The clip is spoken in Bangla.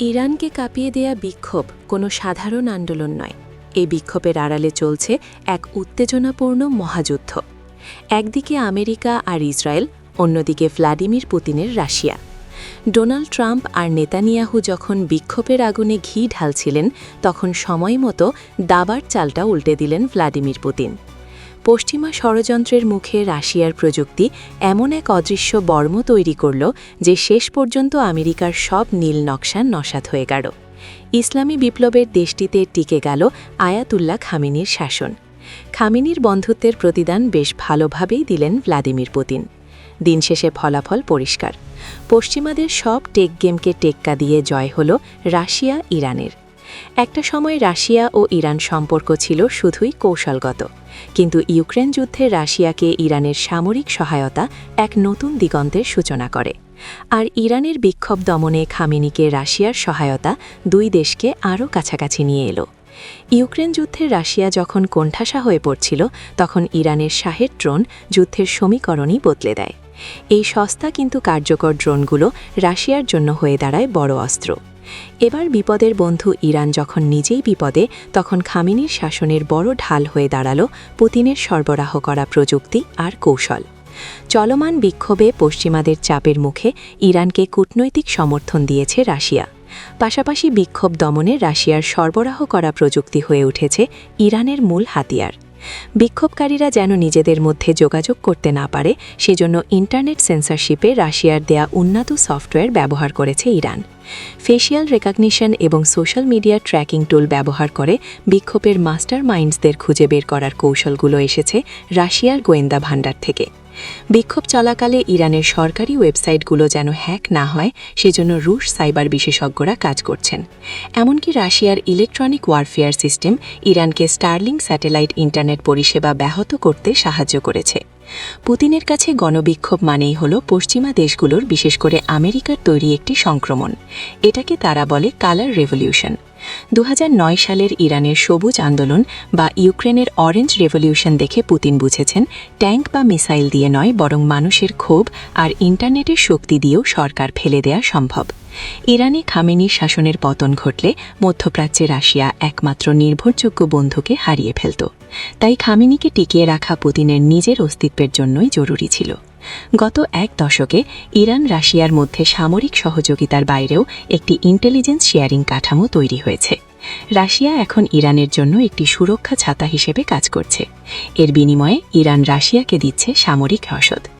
ইরানকে কাঁপিয়ে দেয়া বিক্ষোভ কোনো সাধারণ আন্দোলন নয়। এই বিক্ষোভের আড়ালে চলছে এক উত্তেজনাপূর্ণ মহাযুদ্ধ। একদিকে আমেরিকা আর ইসরায়েল, অন্যদিকে ভ্লাদিমির পুতিনের রাশিয়া। ডোনাল্ড ট্রাম্প আর নেতানিয়াহু যখন বিক্ষোভের আগুনে ঘি ঢালছিলেন, তখন সময় মতো দাবার চালটা উল্টে দিলেন ভ্লাদিমির পুতিন। পশ্চিমা ষড়যন্ত্রের মুখে রাশিয়ার প্রযুক্তি এমন এক অদৃশ্য বর্ম তৈরি করল যে শেষ পর্যন্ত আমেরিকার সব নীল নকশা নসাত হয়ে গেল। ইসলামী বিপ্লবের দেশটিতে টিকে গেল আয়াতুল্লাহ খামিনির শাসন। খামিনির বন্ধুত্বের প্রতিদান বেশ ভালোভাবেই দিলেন ভ্লাদিমির পুতিন। দিন শেষে ফলাফল পরিষ্কার। পশ্চিমাদের সব টেক গেমকে টেক্কা দিয়ে জয় হল রাশিয়া ইরানের একটা সময় রাশিয়া ও ইরান সম্পর্ক ছিল শুধুই কৌশলগত। কিন্তু ইউক্রেন যুদ্ধে রাশিয়াকে ইরানের সামরিক সহায়তা এক নতুন দিগন্তের সূচনা করে। আর ইরানের বিক্ষোভ দমনে খামিনিকে রাশিয়ার সহায়তা দুই দেশকে আরও কাছাকাছি নিয়ে এলো। ইউক্রেন যুদ্ধে রাশিয়া যখন কোণঠাসা হয়ে পড়ছিল, তখন ইরানের শাহের ড্রোন যুদ্ধের সমীকরণই বদলে দেয়। এই সস্তা কিন্তু কার্যকর ড্রোনগুলো রাশিয়ার জন্য হয়ে দাঁড়ায় বড় অস্ত্র। এবার বিপদের বন্ধু ইরান যখন নিজেই বিপদে, তখন খামিনির শাসনের বড় ঢাল হয়ে দাঁড়াল পুতিনের সরবরাহ করা প্রযুক্তি আর কৌশল। চলমান বিক্ষোভে পশ্চিমাদের চাপের মুখে ইরানকে কূটনৈতিক সমর্থন দিয়েছে রাশিয়া। পাশাপাশি বিক্ষোভ দমনে রাশিয়ার সরবরাহ করা প্রযুক্তি হয়ে উঠেছে ইরানের মূল হাতিয়ার। বিক্ষোভকারীরা যেন নিজেদের মধ্যে যোগাযোগ করতে না পারে, সেজন্য ইন্টারনেট সেন্সরশিপে রাশিয়ার দেয়া উন্নত সফটওয়্যার ব্যবহার করেছে ইরান। ফেসিয়াল রেকগনিশন এবং সোশ্যাল মিডিয়া ট্র্যাকিং টুল ব্যবহার করে বিক্ষোভের মাস্টার মাইন্ডসদের খুঁজে বের করার কৌশলগুলো এসেছে রাশিয়ার গোয়েন্দা ভাণ্ডার থেকে। বিক্ষোভ চলাকালে ইরানের সরকারি ওয়েবসাইটগুলো যেন হ্যাক না হয়, সেজন্য রুশ সাইবার বিশেষজ্ঞরা কাজ করছেন। এমনকি রাশিয়ার ইলেকট্রনিক ওয়ারফেয়ার সিস্টেম ইরানকে স্টার্লিং স্যাটেলাইট ইন্টারনেট পরিষেবা ব্যাহত করতে সাহায্য করেছে। পুতিনের কাছে গণবিক্ষোভ মানেই হল পশ্চিমা দেশগুলোর, বিশেষ করে আমেরিকার তৈরি একটি সংক্রমণ। এটাকে তারা বলে কালার রেভলিউশন। দু হাজার নয় সালের ইরানের সবুজ আন্দোলন বা ইউক্রেনের অরেঞ্জ রেভলিউশন দেখে পুতিন বুঝেছেন, ট্যাঙ্ক বা মিসাইল দিয়ে নয়, বরং মানুষের ক্ষোভ আর ইন্টারনেটের শক্তি দিয়েও সরকার ফেলে দেয়া সম্ভব। ইরানে খামেনির শাসনের পতন ঘটলে মধ্যপ্রাচ্যে রাশিয়া একমাত্র নির্ভরযোগ্য বন্ধুকে হারিয়ে ফেলত। তাই খামেনিকে টিকিয়ে রাখা পুতিনের নিজের অস্তিত্বের জন্যই জরুরি ছিল। গত এক দশকে ইরান রাশিয়ার মধ্যে সামরিক সহযোগিতার বাইরেও একটি ইন্টেলিজেন্স শেয়ারিং কাঠামো তৈরি হয়েছে। রাশিয়া এখন ইরানের জন্য একটি সুরক্ষা ছাতা হিসেবে কাজ করছে। এর বিনিময়ে ইরান রাশিয়াকে দিচ্ছে সামরিক রসদ।